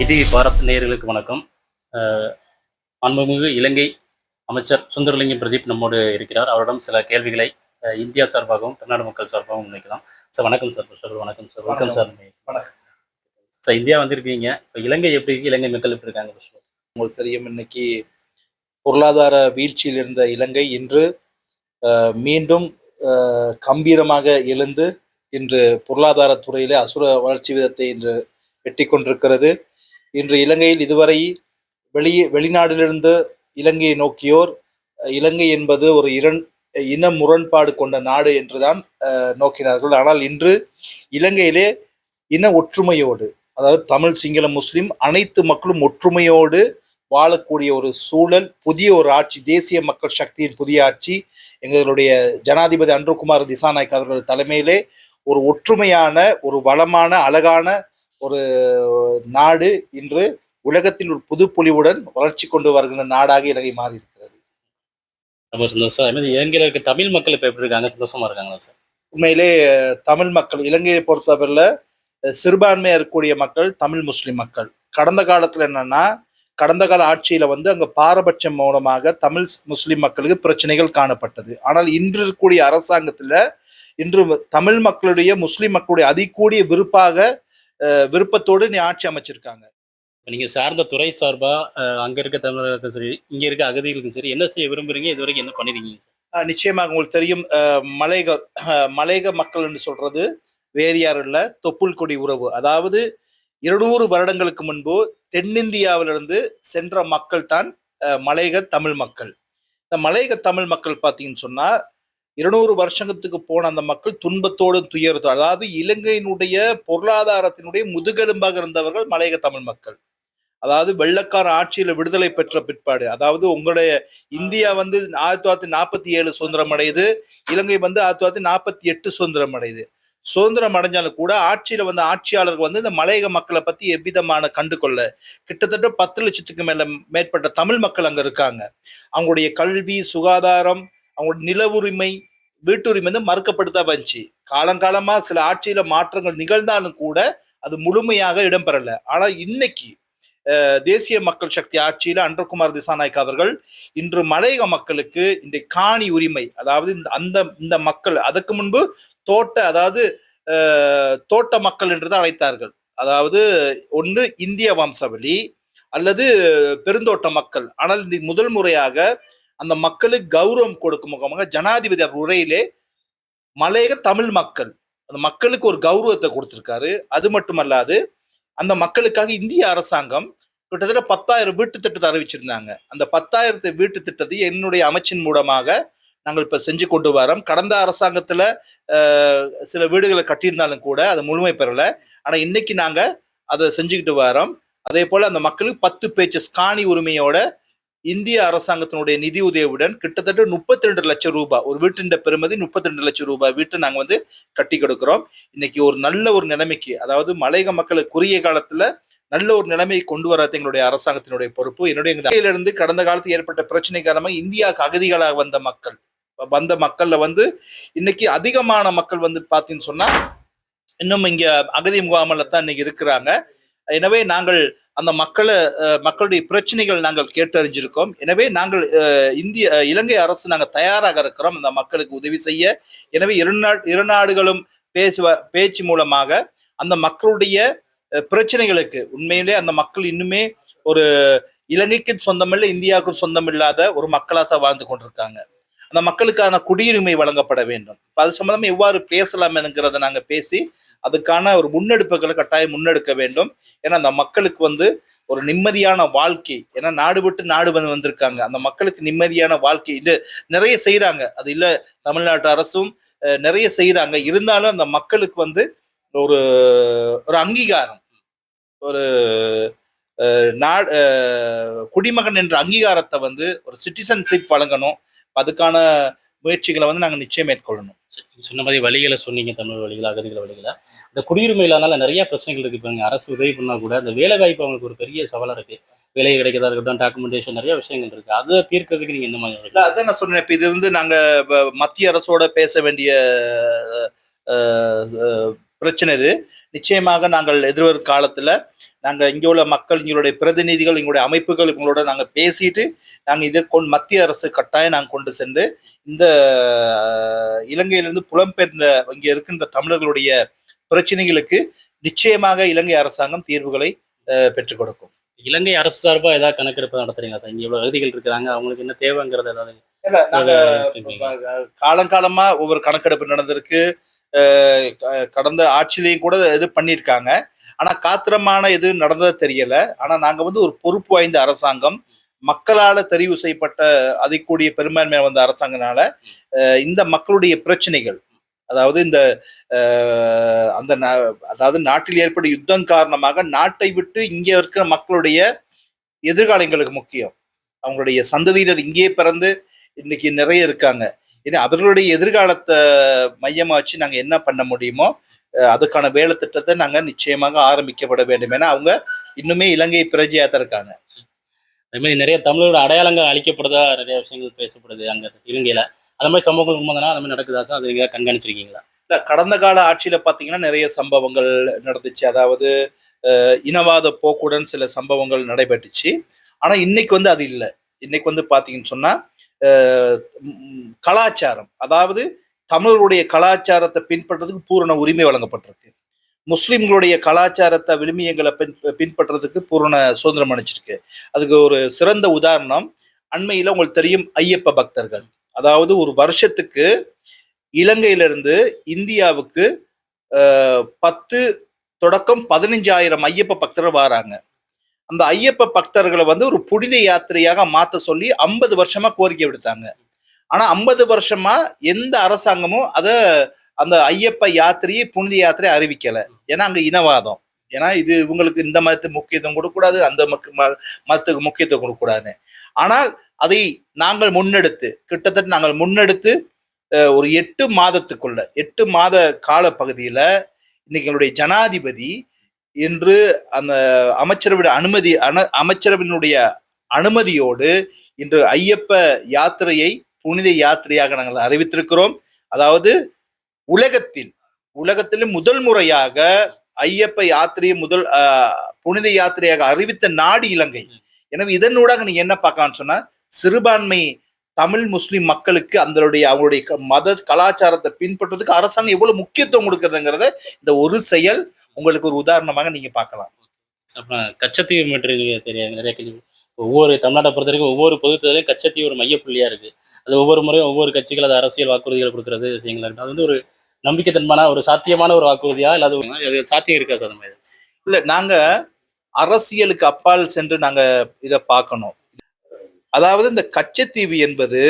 EDV Bharat நேயர்களுக்கு வணக்கம். அஹ், மாண்புமிகு இலங்கை அமைச்சர் சுந்தரலிங்கம் பிரதீப் நம்மோடு இருக்கிறார். அவரிடம் சில கேள்விகளை இந்தியா சார்பாகவும் தமிழ்நாடு மக்கள் சார்பாகவும் முன்வைக்கலாம். சார் வணக்கம் சார் சார் வணக்கம் சார். வணக்கம் சார். வணக்கம். சார் இந்தியா வந்திருக்கீங்க. இப்போ இலங்கை எப்படி இருக்கு? இலங்கை மக்கள் எப்படி இருக்காங்க? உங்களுக்கு தெரியும் இன்னைக்கு பொருளாதார வீழ்ச்சியில் இருந்த இலங்கை இன்று மீண்டும் கம்பீரமாக எழுந்து இன்று பொருளாதார துறையிலே அசுர வளர்ச்சி விதத்தை இன்று எட்டி கொண்டிருக்கிறது இன்று இலங்கையில் இதுவரை வெளியே வெளிநாட்டிலிருந்து இலங்கையை நோக்கியோர் இலங்கை என்பது ஒரு இரண் இன முரண்பாடு கொண்ட நாடு என்றுதான் நோக்கினார்கள். ஆனால் இன்று இலங்கையிலே இன ஒற்றுமையோடு அதாவது தமிழ் சிங்கள முஸ்லிம் அனைத்து மக்களும் ஒற்றுமையோடு வாழக்கூடிய ஒரு சூழல் புதிய ஒரு ஆட்சி தேசிய மக்கள் சக்தியின் புதிய ஆட்சி எங்களுடைய ஜனாதிபதி அன்ருகுமார் திசாநாயக் அவர்கள் தலைமையிலே ஒரு ஒற்றுமையான ஒரு வளமான அழகான ஒரு நாடு இன்று உலகத்தில் ஒரு புது பொலிவுடன் வளர்ச்சி கொண்டு வருகின்ற நாடாக இலங்கை மாறி இருக்கிறது ரொம்ப சந்தோஷம். அதே மாதிரி இலங்கையில் இருக்க தமிழ் மக்கள் இப்போ எப்படி இருக்காங்க? சந்தோஷமா இருக்காங்களா சார்? உண்மையிலே தமிழ் மக்கள் இலங்கையை பொறுத்தவரையில் அஹ், சிறுபான்மையா இருக்கக்கூடிய மக்கள் தமிழ் முஸ்லிம் மக்கள். கடந்த காலத்துல என்னன்னா கடந்த கால ஆட்சியில வந்து அங்க பாரபட்சம் மூலமாக தமிழ் முஸ்லிம் மக்களுக்கு பிரச்சனைகள் காணப்பட்டது. ஆனால் இன்று இருக்கக்கூடிய அரசாங்கத்துல இன்று தமிழ் மக்களுடைய முஸ்லிம் மக்களுடைய அதிகூடிய விருப்பாக விருப்பத்தோடு நீ ஆட்சி அமைச்சிருக்காங்க. நீங்கள் சார்ந்த துறை சார்பா அஹ், அங்க இருக்க தமிழர்களுக்கும் சரி இங்க இருக்க அகதிகளுக்கும் சரி என்ன செய்ய விரும்புறீங்க? இது வரைக்கும் என்ன பண்ணிருக்கீங்க? சார் நிச்சயமாக உங்களுக்கு தெரியும் அஹ், மலையக அஹ், மலையக மக்கள் என்று சொல்றது வேறு யாரும் இல்ல தொப்புள் கொடி உறவு. அதாவது இருநூறு வருடங்களுக்கு முன்பு தென்னிந்தியாவிலிருந்து சென்ற மக்கள் தான் அஹ், மலையக தமிழ் மக்கள். இந்த மலையக தமிழ் மக்கள் பார்த்தீங்கன்னு சொன்னா இருநூறு வருஷத்துக்கு போன அந்த மக்கள் துன்பத்தோடு துயரத்தோடு அதாவது இலங்கையினுடைய பொருளாதாரத்தினுடைய முதுகெலும்பாக இருந்தவர்கள் மலையக தமிழ் மக்கள். அதாவது வெள்ளக்கார ஆட்சியில விடுதலை பெற்ற பிற்பாடு அதாவது உங்களுடைய இந்தியா வந்து ஆயிரத்தி தொள்ளாயிரத்தி நாற்பத்தி ஏழு சுதந்திரம் அடையுது இலங்கை வந்து ஆயிரத்தி தொள்ளாயிரத்தி நாற்பத்தி எட்டு சுதந்திரம் அடையுது. சுதந்திரம் அடைஞ்சாலும் கூட ஆட்சியில வந்த ஆட்சியாளர்கள் வந்து இந்த மலையக மக்களை பத்தி எவ்விதமான கண்டுகொள்ள கிட்டத்தட்ட பத்து லட்சத்துக்கு மேல மேற்பட்ட தமிழ் மக்கள் அங்க இருக்காங்க. அவங்களுடைய கல்வி சுகாதாரம் அவங்களுடைய நில உரிமை வீட்டுரிமை வந்து மறுக்கப்படுத்தா வந்துச்சு. காலங்காலமா சில ஆட்சியில மாற்றங்கள் நிகழ்ந்தாலும் கூட அது முழுமையாக இடம்பெறல. ஆனா இன்னைக்கு தேசிய மக்கள் சக்தி ஆட்சியில அன்றகுமார் திசாநாயக் அவர்கள் இன்று மலையக மக்களுக்கு இந்த காணி உரிமை அதாவது இந்த அந்த இந்த மக்கள் அதுக்கு முன்பு தோட்ட அதாவது தோட்ட மக்கள் என்றுதான் அழைத்தார்கள். அதாவது ஒன்று இந்திய வம்சாவளி அல்லது பெருந்தோட்ட மக்கள். ஆனால் இந்த முதல் முறையாக அந்த மக்களுக்கு கௌரவம் கொடுக்கும் முகமாக ஜனாதிபதி அவர் உரையிலே மலையக தமிழ் மக்கள் அந்த மக்களுக்கு ஒரு கௌரவத்தை கொடுத்திருக்காரு. அது மட்டுமல்லாது அந்த மக்களுக்காக இந்திய அரசாங்கம் கிட்டத்தட்ட பத்தாயிரம் வீட்டு திட்டத்தை அறிவிச்சிருந்தாங்க. அந்த பத்தாயிரத்து வீட்டு திட்டத்தை என்னுடைய அமைச்சின் மூலமாக நாங்கள் இப்ப செஞ்சு கொண்டு வரோம். கடந்த அரசாங்கத்துல சில வீடுகளை கட்டியிருந்தாலும் கூட அது முழுமை பெறல. ஆனா இன்னைக்கு நாங்க அதை செஞ்சுக்கிட்டு வரோம். அதே போல அந்த மக்களுக்கு பத்து பேச்சு காணி உரிமையோட இந்திய அரசாங்கத்தினுடைய நிதி உதவியுடன் கிட்டத்தட்ட முப்பத்தி ரெண்டு லட்சம் ரூபாய் ஒரு வீட்டின் பெருமதி முப்பத்தி ரெண்டு லட்சம் ரூபாய் வீட்டை நாங்கள் வந்து கட்டி கொடுக்கிறோம். இன்னைக்கு ஒரு நல்ல ஒரு நிலைமைக்கு அதாவது மலையக மக்களுக்கு குறுகிய காலத்துல நல்ல ஒரு நிலைமையை கொண்டு வராது எங்களுடைய அரசாங்கத்தினுடைய பொறுப்பு. என்னுடைய இருந்து கடந்த காலத்தில் ஏற்பட்ட பிரச்சனை காரணமாக இந்தியாவுக்கு அகதிகளாக வந்த மக்கள் வந்த மக்கள்ல வந்து இன்னைக்கு அதிகமான மக்கள் வந்து பார்த்தீங்கன்னு சொன்னா இன்னும் இங்க அகதி முகாமில் தான் இன்னைக்கு இருக்கிறாங்க. எனவே நாங்கள் அந்த மக்களை மக்களுடைய பிரச்சனைகள் நாங்கள் கேட்டறிஞ்சிருக்கோம். எனவே நாங்கள் இந்திய இலங்கை அரசு நாங்கள் தயாராக இருக்கிறோம். அந்த மக்களுக்கு உதவி செய்ய. எனவே இரு இரு நாடுகளும் பேசுவ பேச்சு மூலமாக அந்த மக்களுடைய பிரச்சனைகளுக்கு உண்மையிலே அந்த மக்கள் இன்னுமே ஒரு இலங்கைக்கு சொந்தமில்லை இந்தியாவுக்கும் சொந்தமில்லாத ஒரு மக்களாக தான் வாழ்ந்து கொண்டிருக்காங்க. அந்த மக்களுக்கான குடியுரிமை வழங்கப்பட வேண்டும். அது சம்பந்தமா எவ்வாறு பேசலாம் என்கிறத நாங்கள் பேசி அதுக்கான ஒரு முன்னெடுப்புகளை கட்டாயம் முன்னெடுக்க வேண்டும். ஏன்னா அந்த மக்களுக்கு வந்து ஒரு நிம்மதியான வாழ்க்கை ஏன்னா நாடு விட்டு நாடு வந்து வந்திருக்காங்க. அந்த மக்களுக்கு நிம்மதியான வாழ்க்கை இது நிறைய செய்கிறாங்க அது இல்லை தமிழ்நாட்டு அரசும் நிறைய செய்கிறாங்க இருந்தாலும் அந்த மக்களுக்கு வந்து ஒரு ஒரு அங்கீகாரம் ஒரு நாடு குடிமகன் என்ற அங்கீகாரத்தை வந்து ஒரு சிட்டிசன்ஷிப் வழங்கணும். அதுக்கான முயற்சிகளை வந்து நாங்கள் நிச்சயம் மேற்கொள்ளணும். சொன்ன மாதிரி வழிகளை சொன்னீங்க தமிழ் வழிகள் அகதிகள் வழிகளை. இந்த குடியுரிமை இல்லாதனால நிறைய பிரச்சனைகள் இருக்கு இப்போ அரசு உதவி பண்ணா கூட அந்த வேலை வாய்ப்பு அவங்களுக்கு ஒரு பெரிய சவாலா இருக்கு. வேலை கிடைக்கிறதா இருக்கட்டும் டாக்குமெண்டேஷன் நிறைய விஷயங்கள் இருக்கு. அதை தீர்க்கிறதுக்கு நீங்க என்ன மாதிரி? அதான் நான் சொன்னேன். இப்ப இது வந்து நாங்க வ- மத்திய அரசோட பேச வேண்டிய பிரச்சனை இது. நிச்சயமாக நாங்கள் எதிர்வரும் காலத்துல நாங்க இங்க உள்ள மக்கள் எங்களுடைய பிரதிநிதிகள் எங்களுடைய அமைப்புகள் இவங்களோட நாங்க பேசிட்டு நாங்க இதை கொண்டு மத்திய அரசு கட்டாயம் நாங்க கொண்டு சென்று இந்த இலங்கையிலிருந்து புலம்பெயர்ந்த இங்க இருக்கின்ற தமிழர்களுடைய பிரச்சனைகளுக்கு நிச்சயமாக இலங்கை அரசாங்கம் தீர்வுகளை பெற்றுக் கொடுக்கும். இலங்கை அரசு சார்பா ஏதாவது கணக்கெடுப்பு நடத்துறீங்களா சார்? இங்க இவ்வளவு அகதிகள் இருக்கிறாங்க அவங்களுக்கு என்ன தேவைங்கிறது ஏதாவது இல்ல நாங்க அதை காலங்காலமா ஒவ்வொரு கணக்கெடுப்பு நடந்திருக்கு கடந்த ஆட்சியிலையும் கூட இது பண்ணியிருக்காங்க. ஆனா காத்திரமான எதுவும் நடந்தது தெரியல. ஆனா நாங்க வந்து ஒரு பொறுப்பு வாய்ந்த அரசாங்கம். மக்களால தெரிவு செய்யப்பட்ட அதைக்கூடிய பெரும்பான்மை வந்த அரசாங்கனால இந்த மக்களுடைய பிரச்சனைகள் அதாவது இந்த அந்த நா- அதாவது நாட்டில் ஏற்படும் யுத்தம் காரணமாக நாட்டை விட்டு இங்கே இருக்கிற மக்களுடைய எதிர்காலங்களுக்கு முக்கியம். அவங்களுடைய சந்ததியினர் இங்கேயே பிறந்து இன்னைக்கு நிறைய இருக்காங்க. ஏன்னா அவர்களுடைய எதிர்காலத்தை மையமா வச்சு நாங்க என்ன பண்ண முடியுமோ அதுக்கான வேலை திட்டத்தை நாங்க நிச்சயமாக ஆரம்பிக்கப்பட வேண்டும். ஏன்னா அவங்க இன்னுமே இலங்கை பிரஜையா தான் இருக்காங்க. அதே மாதிரி நிறைய தமிழோட அடையாளங்கள் அழிக்கப்படுதா நிறைய விஷயங்கள் பேசப்படுது அங்க இலங்கையில. அந்த மாதிரி சம்பவங்கள் உண்மைதானா அந்த மாதிரி நடக்குதா சார்? அது நீங்க கண்காணிச்சிருக்கீங்களா? இல்ல, கடந்த கால ஆட்சியில பாத்தீங்கன்னா நிறைய சம்பவங்கள் நடந்துச்சு. அதாவது இனவாத போக்குடன் சில சம்பவங்கள் நடைபெற்றுச்சு. ஆனா இன்னைக்கு வந்து அது இல்லை. இன்னைக்கு வந்து பாத்தீங்கன்னு சொன்னா அஹ், ம், கலாச்சாரம். அதாவது தமிழருடைய கலாச்சாரத்தை பின்பற்றதுக்கு பூரண உரிமை வழங்கப்பட்டிருக்கு. முஸ்லிம்களுடைய கலாச்சாரத்தை விழுமியங்களை பின் பின்பற்றுறதுக்கு பூரண சுதந்திரம் அணிச்சிருக்கு அதுக்கு ஒரு சிறந்த உதாரணம் அண்மையில் உங்களுக்கு தெரியும் ஐயப்ப பக்தர்கள். அதாவது ஒரு வருஷத்துக்கு இலங்கையிலிருந்து இந்தியாவுக்கு பத்து தொடக்கம் பதினஞ்சாயிரம் ஐயப்ப பக்தர்கள் வராங்க. அந்த ஐயப்ப பக்தர்களை வந்து ஒரு புனித யாத்திரையாக மாத்த சொல்லி ஐம்பது வருஷமா கோரிக்கை விடுத்தாங்க. ஆனா ஐம்பது வருஷமா எந்த அரசாங்கமும் அத அந்த ஐயப்ப யாத்திரையை புனித யாத்திரை அறிவிக்கல. ஏன்னா அங்க இனவாதம். ஏன்னா இது இவங்களுக்கு இந்த மதத்துக்கு முக்கியத்துவம் கொடுக்கக்கூடாது அந்த ம- மதத்துக்கு முக்கியத்துவம் கொடுக்கக்கூடாதுன்னு. ஆனால் அதை நாங்கள் முன்னெடுத்து கிட்டத்தட்ட நாங்கள் முன்னெடுத்து ஒரு எட்டு மாதத்துக்குள்ள எட்டு மாத கால பகுதியில இன்னைக்கு எங்களுடைய ஜனாதிபதி இன்று அந்த அமைச்சரவையுடைய அனுமதி அனு அமைச்சரவையினுடைய அனுமதியோடு இன்று ஐயப்ப யாத்திரையை புனித யாத்திரையாக நாங்கள் அறிவித்திருக்கிறோம். அதாவது உலகத்தில் உலகத்தில் முதல் முறையாக ஐயப்ப யாத்திரையை முதல் புனித யாத்திரையாக அறிவித்த நாடு இலங்கை. எனவே இதனூடாக நீங்க என்ன பார்க்கலாம்னு சொன்னா சிறுபான்மை தமிழ் முஸ்லிம் மக்களுக்கு அதனுடைய அவங்களுடைய க- மத கலாச்சாரத்தை பின்பற்றுறதுக்கு அரசாங்கம் எவ்வளவு முக்கியத்துவம் கொடுக்குறதுங்கிறத இந்த ஒரு செயல் உங்களுக்கு ஒரு உதாரணமாக நீங்க பார்க்கலாம். அப்புறம் கச்சத்தீவு மீட்டர் நீங்க தெரியாது நிறைய கேள்வி. ஒவ்வொரு தமிழ்நாட்டை பொறுத்த வரைக்கும் ஒவ்வொரு பொது தேர்தலையும் கச்சத்தீவு ஒரு மையப்புள்ளியா இருக்கு. அது ஒவ்வொரு முறையும் ஒவ்வொரு கட்சிகள் அது அரசியல் வாக்குறுதிகள் கொடுக்கறது விஷயங்கள் இருக்கு. அது வந்து ஒரு நம்பிக்கைத்தன்மான ஒரு சாத்தியமான ஒரு வாக்குறுதியா இல்ல அது சாத்தியம் இருக்கா சார் மாதிரி இல்ல நாங்க அரசியலுக்கு அப்பால் சென்று நாங்க இதை பார்க்கணும். அதாவது இந்த கச்சத்தீவு என்பது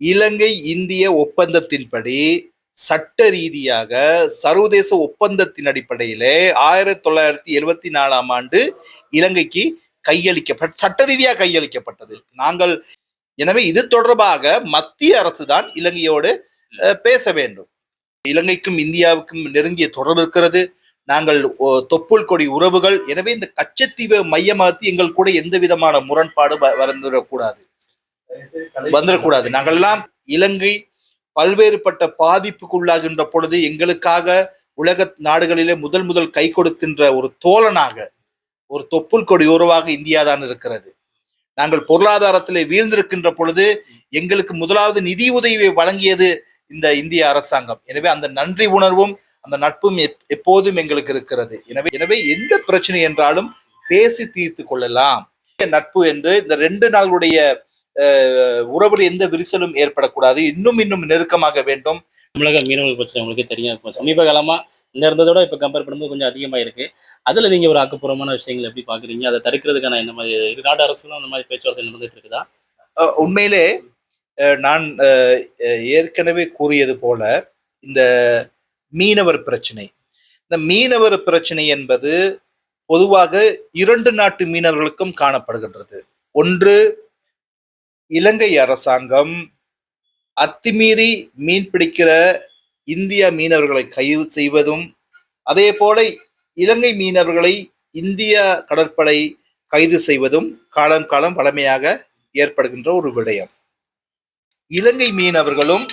இலங்கை இந்திய ஒப்பந்தத்தின்படி சட்ட ரீதியாக சர்வதேச ஒப்பந்தத்தின் அடிப்படையிலே ஆயிரத்தி தொள்ளாயிரத்தி எழுபத்தி நாலாம் ஆண்டு இலங்கைக்கு கையளிக்கப்பட்ட சட்ட ரீதியாக கையளிக்கப்பட்டது. நாங்கள் எனவே இது தொடர்பாக மத்திய அரசு தான் இலங்கையோடு அஹ், பேச வேண்டும். இலங்கைக்கும் இந்தியாவுக்கும் நெருங்கிய தொடர்பு இருக்கிறது. நாங்கள் தொப்புள் கொடி உறவுகள். எனவே இந்த கச்சத்தீவை மையமாத்தி எங்கள் கூட எந்த விதமான முரண்பாடு வ- வந்துடக்கூடாது. வந்துடக்கூடாது. நாங்கள்லாம் இலங்கை பல்வேறுபட்ட பாதிப்புக்குள்ளாகின்ற பொழுது எங்களுக்காக உலக நாடுகளிலே முதல் முதல் கை கொடுக்கின்ற ஒரு தோழனாக ஒரு தொப்புள் கொடி உறவாக இந்தியா தான் இருக்கிறது. நாங்கள் பொருளாதாரத்திலே வீழ்ந்திருக்கின்ற பொழுது எங்களுக்கு முதலாவது நிதி உதவியை வழங்கியது இந்த இந்திய அரசாங்கம். எனவே அந்த நன்றி உணர்வும் அந்த நட்பும் எப்- எப்போதும் எங்களுக்கு இருக்கிறது. எனவே எனவே எந்த பிரச்சனை என்றாலும் பேசி தீர்த்து கொள்ளலாம். நட்பு என்று இந்த ரெண்டு நாளுடைய உறவில் எந்த விரிசலும் ஏற்படக்கூடாது. இன்னும் இன்னும் நெருக்கமாக வேண்டும். தமிழக மீனவர்கள் பிரச்சனை உங்களுக்கே தெரியும். இப்போ சமீப காலமா இந்த இருந்ததோட இப்போ கம்பேர் பண்ணும்போது கொஞ்சம் அதிகமா இருக்கு. அதுல நீங்க ஒரு ஆக்கப்பூர்வமான விஷயங்கள் எப்படி பாக்குறீங்க? அதை தடுக்கிறதுக்கான என்ன மாதிரி இரு நாட்டு அரசுகளும் அந்த மாதிரி பேச்சுவார்த்தை நடந்துட்டு இருக்குதா? உண்மையிலே நான் ஏற்கனவே கூறியது போல இந்த மீனவர் பிரச்சனை. இந்த மீனவர் பிரச்சனை என்பது பொதுவாக இரண்டு நாட்டு மீனவர்களுக்கும் காணப்படுகின்றது. ஒன்று இலங்கை அரசாங்கம் அத்துமீறி மீன் பிடிக்கிற இந்திய மீனவர்களை கைது செய்வதும் அதே போல இலங்கை மீனவர்களை இந்திய கடற்படை கைது செய்வதும் காலம் காலம் வளமையாக ஏற்படுகின்ற ஒரு விடயம். இலங்கை மீனவர்களும்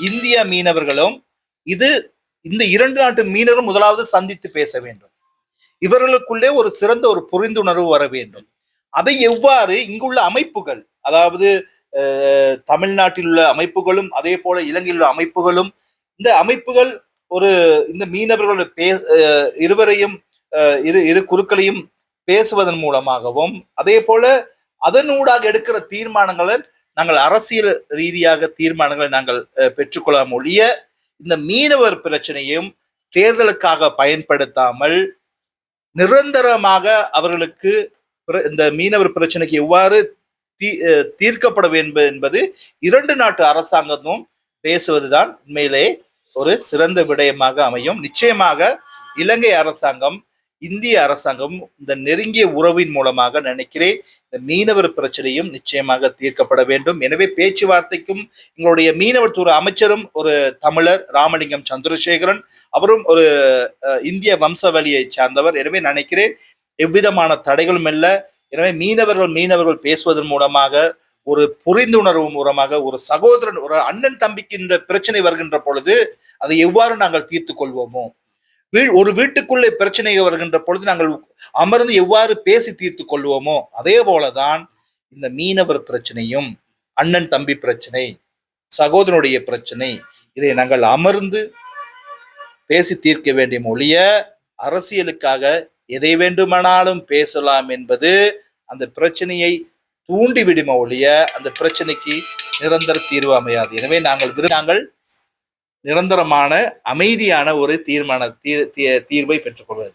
இந்திய மீனவர்களும் இது இந்த இரண்டு நாட்டு மீனரும் முதலாவது சந்தித்து பேச வேண்டும். இவர்களுக்குள்ளே ஒரு சிறந்த ஒரு புரிந்துணர்வு வர வேண்டும். அதை எவ்வாறு இங்குள்ள அமைப்புகள் அதாவது தமிழ்நாட்டில் உள்ள அமைப்புகளும் அதே போல இலங்கையில் உள்ள அமைப்புகளும் இந்த அமைப்புகள் ஒரு இந்த மீனவர்களோட பே இருவரையும் இரு இரு குருக்களையும் பேசுவதன் மூலமாகவும் அதே போல அதனூடாக எடுக்கிற தீர்மானங்களை நாங்கள் அரசியல் ரீதியாக தீர்மானங்களை நாங்கள் அஹ், பெற்றுக்கொள்ளலாம் ஒழிய இந்த மீனவர் பிரச்சனையும் தேர்தலுக்காக பயன்படுத்தாமல் நிரந்தரமாக அவர்களுக்கு இந்த மீனவர் பிரச்சனைக்கு எவ்வாறு தீ தீர்க்கப்பட வேண்டும் என்பது இரண்டு நாட்டு அரசாங்கமும் பேசுவதுதான் உண்மையிலே ஒரு சிறந்த விடயமாக அமையும். நிச்சயமாக இலங்கை அரசாங்கம் இந்திய அரசாங்கம் இந்த நெருங்கிய உறவின் மூலமாக நினைக்கிறேன் இந்த மீனவர் பிரச்சனையும் நிச்சயமாக தீர்க்கப்பட வேண்டும். எனவே பேச்சுவார்த்தைக்கும் எங்களுடைய மீனவர் துறை அமைச்சரும் ஒரு தமிழர் ராமலிங்கம் சந்திரசேகரன் அவரும் ஒரு இந்திய வம்சவழியை சார்ந்தவர். எனவே நினைக்கிறேன் எவ்விதமான தடைகளும் இல்லை. எனவே மீனவர்கள் மீனவர்கள் பேசுவதன் மூலமாக ஒரு புரிந்துணர்வு மூலமாக ஒரு சகோதரன் ஒரு அண்ணன் தம்பிக்கின்ற பிரச்சனை வருகின்ற பொழுது அதை எவ்வாறு நாங்கள் தீர்த்து கொள்வோமோ? வீ ஒரு வீட்டுக்குள்ளே பிரச்சனை வருகின்ற பொழுது நாங்கள் அமர்ந்து எவ்வாறு பேசி தீர்த்து கொள்வோமோ? அதே போலதான் இந்த மீனவர் பிரச்சனையும் அண்ணன் தம்பி பிரச்சனை சகோதரனுடைய பிரச்சனை இதை நாங்கள் அமர்ந்து பேசி தீர்க்க வேண்டிய மொழிய அரசியலுக்காக எதை வேண்டுமானாலும் பேசலாம் என்பது அந்த பிரச்சனையை தூண்டிவிடும ஒழிய அந்த பிரச்சனைக்கு நிரந்தர தீர்வு அமையாது. எனவே நாங்கள் நாங்கள் நிரந்தரமான அமைதியான ஒரு தீர்மான தீர் தீ- தீர்வை பெற்றுக்கொள்வது